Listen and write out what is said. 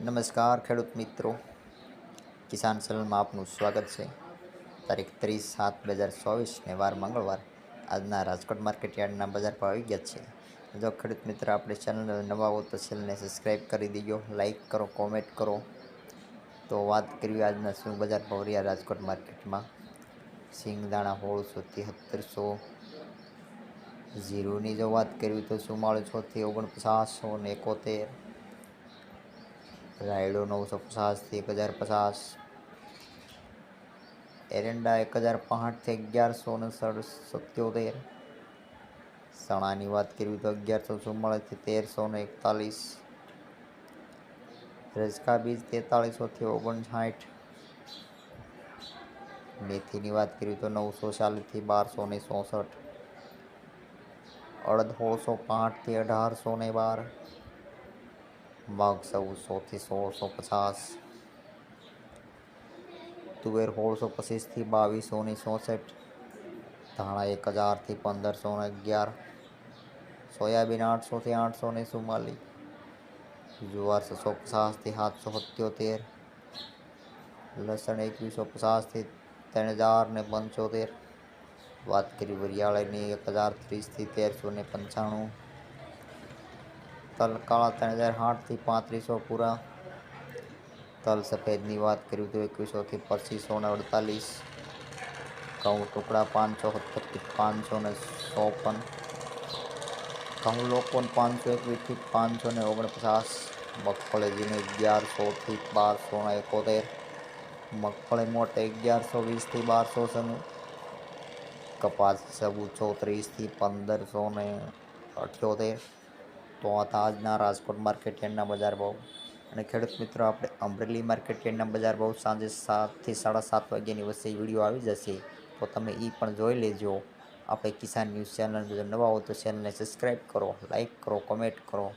નમસ્કાર ખેડૂત મિત્રો. કિસાન ચેનલમાં આપનું સ્વાગત છે. તારીખ ત્રીસ સાત બે હજાર ચોવીસને વાર મંગળવાર આજના રાજકોટ માર્કેટ યાર્ડના બજાર પર આવી ગયા છે જો ખેડૂત મિત્ર આપણે ચેનલ નવા હો તો ચેનલને સબસ્ક્રાઈબ કરી દીજો લાઈક કરો, કોમેન્ટ કરો. તો વાત કરવી આજના શું બજાર ભાવ રહ્યા રાજકોટ માર્કેટમાં. સિંગદાણા સોળસો તેહત્તરસો ઝીરોની જો વાત કરવી તો ચુમ્માળીસોથી ઓગણપચાસો ને એકોતેર. રાયડો નવસો પચાસથી એક હજાર પચાસ. એરંડા એક હજાર પાંઠથી અગિયારસો ને સત્યોતેર ચણાની વાત કરવી તો અગિયારસો ચુમ્માળીસથી તેરસો ને એકતાલીસ. રજકા બીજ તેતાળીસોથી ઓગણસાઠ. મેથીની વાત કરવી તો નવસો ચાલીસથી બારસો ને ચોસઠ. અડધોળસો પાંઠથી અઢારસો ને બાર. મગ ચૌદસોથી સોળસો પચાસ તુવેર સોળસો પચીસથી બાવીસો ને ચોસઠ ધાણા એક હજારથી પંદરસો ને અગિયાર સોયાબીન આઠસોથી આઠસો ને ચુમ્માલીસ જુવાર છસો પચાસથી સાતસો સત્યોતેર લસણ એકવીસો પચાસથી ત્રણ હજાર ને પંચોતેર વાત કરી વરિયાળીની એક હજાર ત્રીસથી તેરસો ને પંચાણું તલ કાળા ત્રણ હજાર આઠથી પાંત્રીસો પૂરા તલ સફેદની વાત કરી તો એકવીસોથી પચીસો ને અડતાલીસ ઘઉં ટુકડા પાંચસો સત્તરથી પાંચસો ને ચોપન ઘઉં લોકોને પાંચસો એકવીસથી પાંચસો ને ઓગણપચાસ મગફળીજીને અગિયારસોથી બારસો ને એકોતેર મગફળી મોટે અગિયારસો વીસથી બારસો સનું કપાસ ચૌદસો ત્રીસથી પંદરસો ને અઠ્યોતેર તો હતા આજના રાજકોટ માર્કેટ યાર્ડના બજાર ભાવ. અને ખેડૂત મિત્રો, આપણે અમરેલી માર્કેટ યાર્ડના બજાર ભાવ સાંજે સાતથી સાડા સાત વાગ્યાની વચ્ચે વીડિયો આવી જશે. તો તમે એ પણ જોઈ લેજો. આપણે કિસાન ન્યૂઝ ચેનલ જો નવા હો તો ચેનલને સબસ્ક્રાઈબ કરો લાઈક કરો કોમેન્ટ કરો.